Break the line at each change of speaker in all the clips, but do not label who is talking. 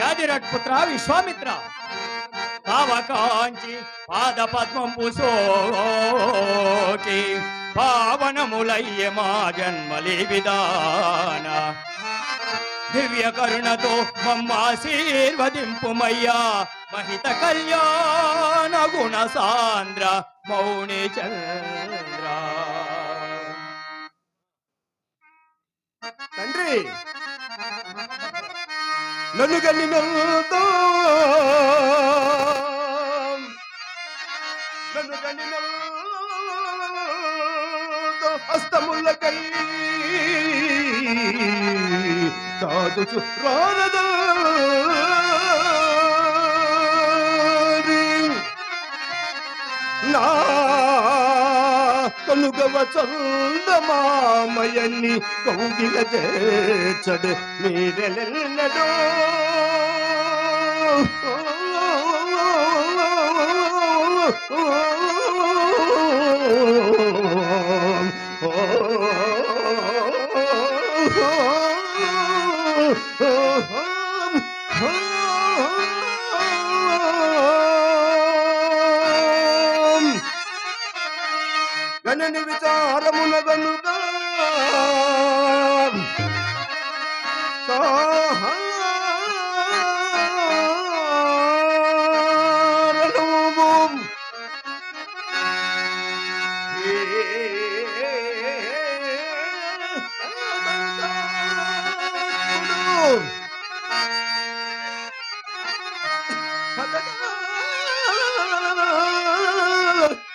గాదిరట్ పుత్ర విశ్వామిత్ర. తావకాంచి పాద పద్మంబు సోకి పావనములయ్య మా జన్మలి విధాన. దివ్య కరుణతో మమ్మాశీర్వదింపుమయ్యా మహిత కళ్యాణ గుణ సాంద్ర మౌని చంద్ర.
తండ్రి నలుగలి గన్ని నన్ను గన్ని హస్తములకై సాధుచు రానదా నా కనుగవ చందమామయన్ని కౌగిల చేర్చడు మీరెల్లెన్నడో জ্ঞানে নির্বিচার মনে গনুদান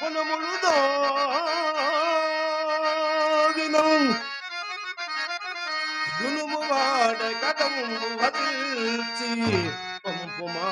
Bueno, boludo. పంపుమా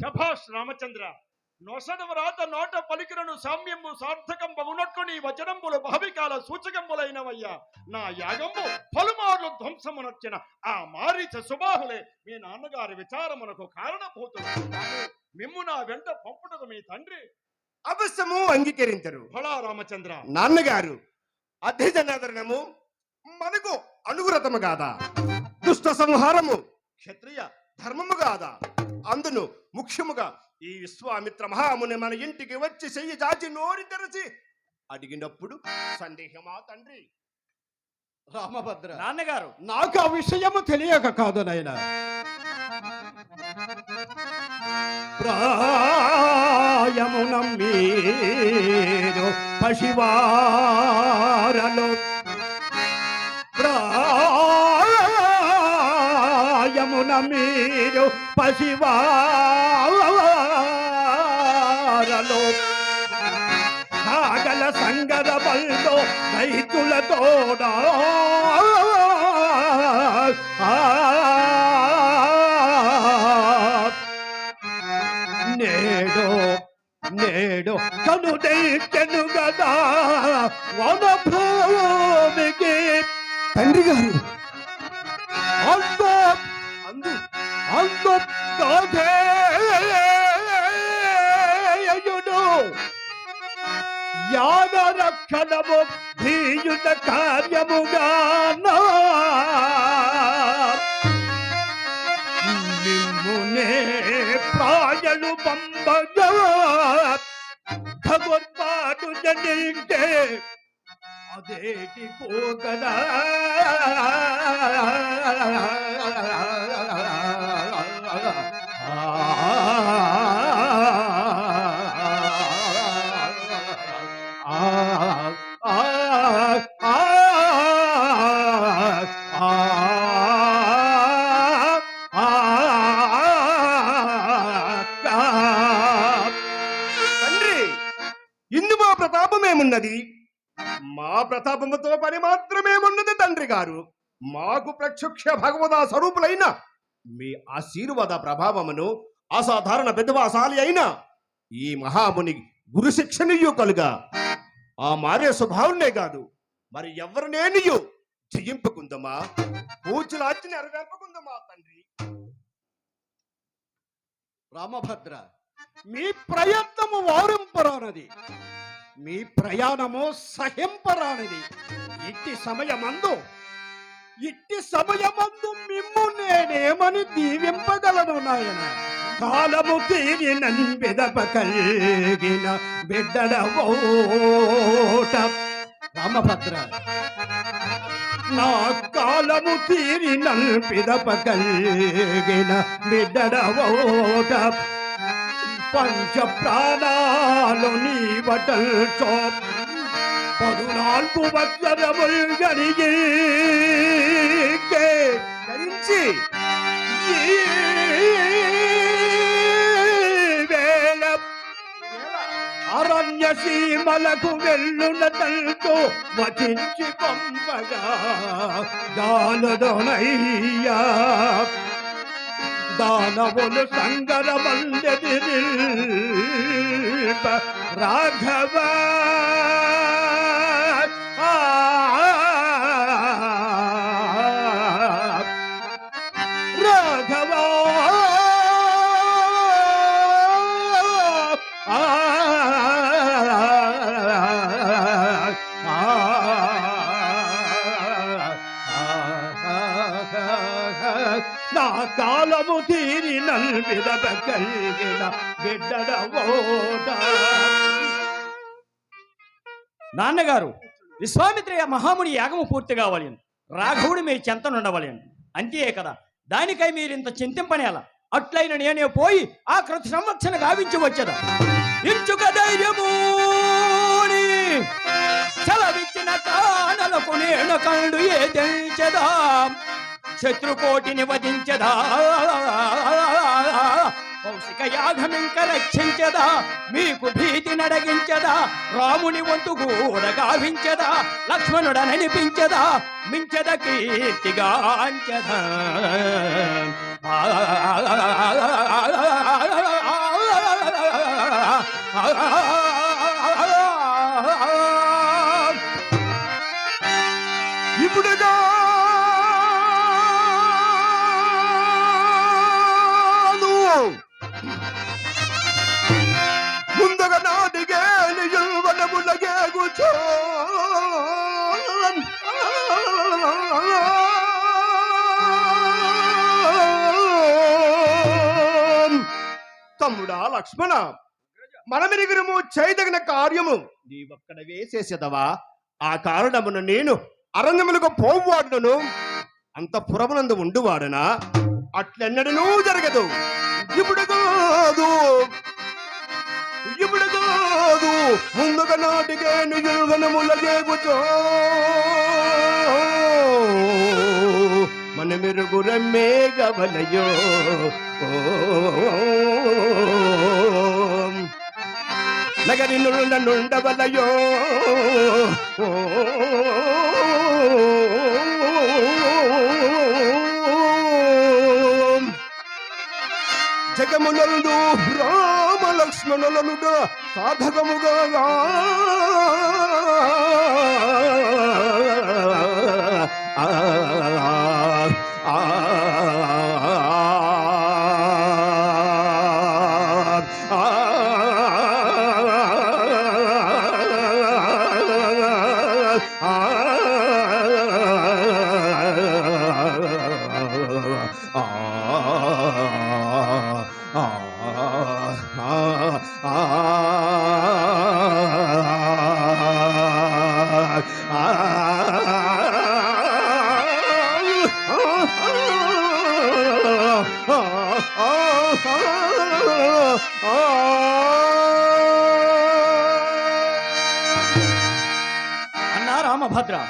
శభాష్ రామచంద్ర నొసడము రాత నోట పలికిరను సామ్యంబు సార్థకం బగునట్టు నీ వచనంబులు భావికాల సూచకంబులైనవయ్యా. నా యాగంబు పలుమార్లు ధ్వంసమునొచ్చిన ఆ మారీచ సుబాహులే మీ నాన్నగారి విచారమునకు కారణభూతులు. మిమ్ము నా వెంట పంపుటకు మీ తండ్రి
అవశ్యము అంగీకరించరు.
ఫళా రామచంద్ర.
నాన్నగారు అధిజనాదరణము మనకు అనుగురతము కాదా దుష్ట సంహారము క్షత్రియ. ధర్మము కాదా అందును ముఖ్యముగా ఈ విశ్వామిత్ర మహాముని మన ఇంటికి వచ్చి చెయ్యి చాచి నోరి తెరచి అడిగినప్పుడు సందేహమా తండ్రి?
రామభద్ర
నాన్నగారు.
నాకు ఆ విషయము తెలియక కాదు నాయన. ప్రాయమునం మీరు పశివారలు ప్రాయమున మీరు పశివారలు రైతులతోడా నేడో నేడో కను తెను గదా వన భూమికి తండ్రి గారు. అంత అందు అంత గాధేయుడు యాగ రక్షణము చేయుట కార్యముగా నిమ్మునే ప్రాయలు పంపగా ఖగోత్పాటు జనింటే అదేటి కోకడా
ప్రతాపముతో పని మాత్రమేమున్నది తండ్రి గారు. మాకు ప్రత్యక్ష భగవద స్వరూపులైన మీ ఆశీర్వాద ప్రభావమును అసాధారణ పెద్దవాసాలి అయిన ఈ మహాముని గురు శిక్షణీయు కలుగా. ఆ మారే స్వభావునే కాదు మరి ఎవరినేనియు జయింపుకుందమా? పూచులాచి నెరవేర్పకుందమా తండ్రి?
రామభద్ర మీ ప్రయత్నము వారింపరానది. మీ ప్రయాణము సహింపరానిది. ఇట్టి సమయమందు ఇట్టి సమయమందు మిమ్ము నేనేమని దీవింపగలను నాయన. కాలము తీరిన బెదప కలిగిన బిడ్డల ఓట. రామభద్ర నా కాలము తీరిన పిదప కలిగిన బిడ్డడ ఓట. పంచ ప్రాణాలు నీ బటల్ చోప్ పదునాలుగు వత్సరములు జరిగి
ధరించి
అరణ్య సీమలకు వెళ్ళున తల్తో వచించి పంపగా దానదొనయ్యా దానవులు సంగరమందరి రాఘవ రాఘవా.
నాన్నగారు విశ్వామిత్రయ మహాముని యాగము పూర్తి కావాలి రాఘవుడు మీ చెంతనుండవలేను. అంతే కదా దానికై మీరు ఇంత చింతింపనేలా? అట్లైన నేనే పోయి ఆ కృత సంరక్షణ గావించి వచ్చదా? ఇంచుక ధైర్యము చలవిచ్చిన కానలకు నేను కండు ఏ తెంచదా శత్రుకోటిని వధించదా? కౌశిక యాగమింక రక్షించదా మీకు భీతి నడగించదా రాముని వంతు కూడా గావించదా లక్ష్మణుడ నడిపించదా మించద కీర్తిగా
ఆ లక్ష్మణ మనమిరిగిరము చేయదగిన కార్యము. నీవొక్కడవే చేసేదవా ఆ కారణమును నేను అరణ్యములకు పోవాడును అంత పురమునందు ఉండువాడనా? అట్లెన్నడనూ జరగదు. ఇప్పుడు కాదు. ఇప్పుడు కాదు. ముందుగా నాటికే నిజవనముల చేగుచో మన మెరుగురమ్మే గవలయో నగరి నుండ నుండవలయో జగమునందు రామలక్ష్మణులను సాధకముగా ఆ, ఆ,
అన్నా రామభద్ర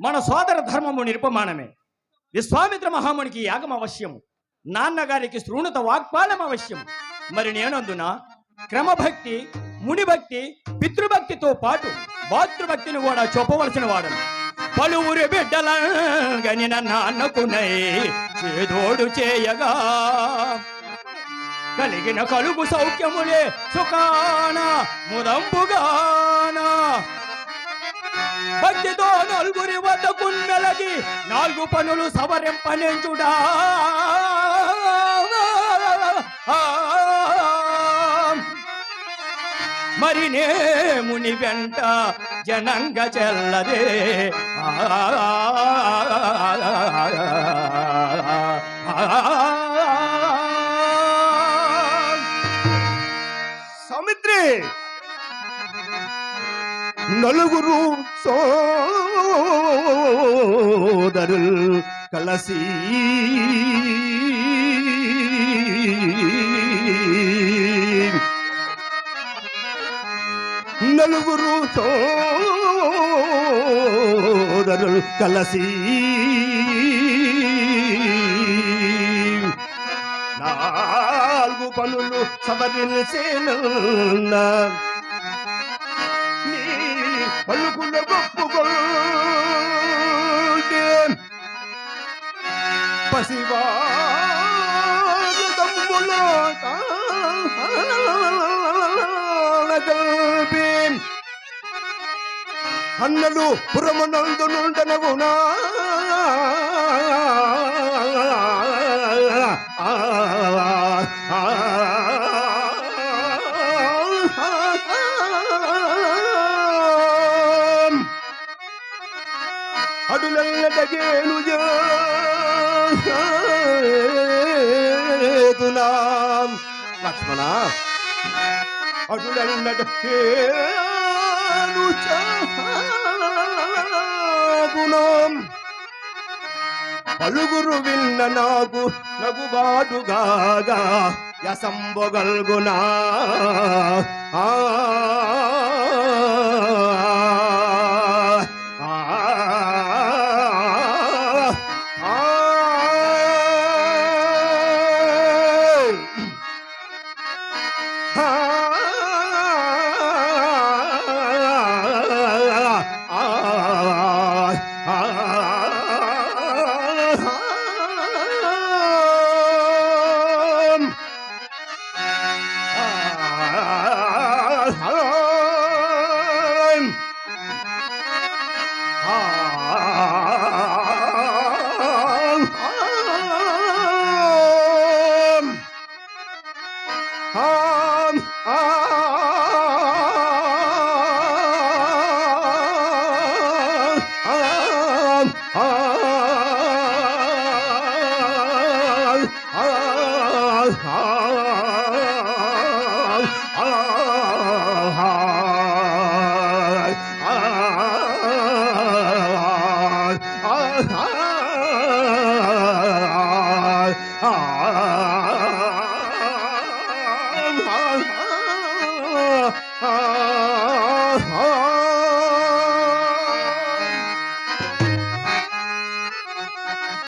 మన సోదర ధర్మము నిరుపమానమే. విశ్వామిత్ర మహామునికి యాగం అవశ్యము. నాన్నగారికి శృణుత వాగ్పాలం అవశ్యం మరి నేనందున క్రమభక్తి మునిభక్తి పితృభక్తితో పాటు మాతృభక్తిని కూడా చూపవలసిన వాడను. పలువురు బిడ్డల గని నాన్నకునై చేదోడు చేయగా. కలిగిన కలుగు సౌఖ్యములే సుఖాన ముదంబుగానా. భక్తితో నలుగురి వద్ద కున్నెలగి నాలుగు పనులు సవరింపనించుడా. మరి నే ముని వెంట జనంగ చెల్లదే.
సౌమిత్రి నలుగురు సోదరులు కలసి నలుగురు సోదరులు కలసి నాలుగు పనులు సవరించేనన్నా నీ పలుకుల గొప్పగొల్టే పసివా అన్నలు పురమునందు నుండనగునా అడులల్లటగేను చేతులాం లక్ష్మణ అడులల్లటగేను చాగుణం పలుగురు విన్న నాగు నగుబాటుగాగా యసంబొగల్గునా ఆ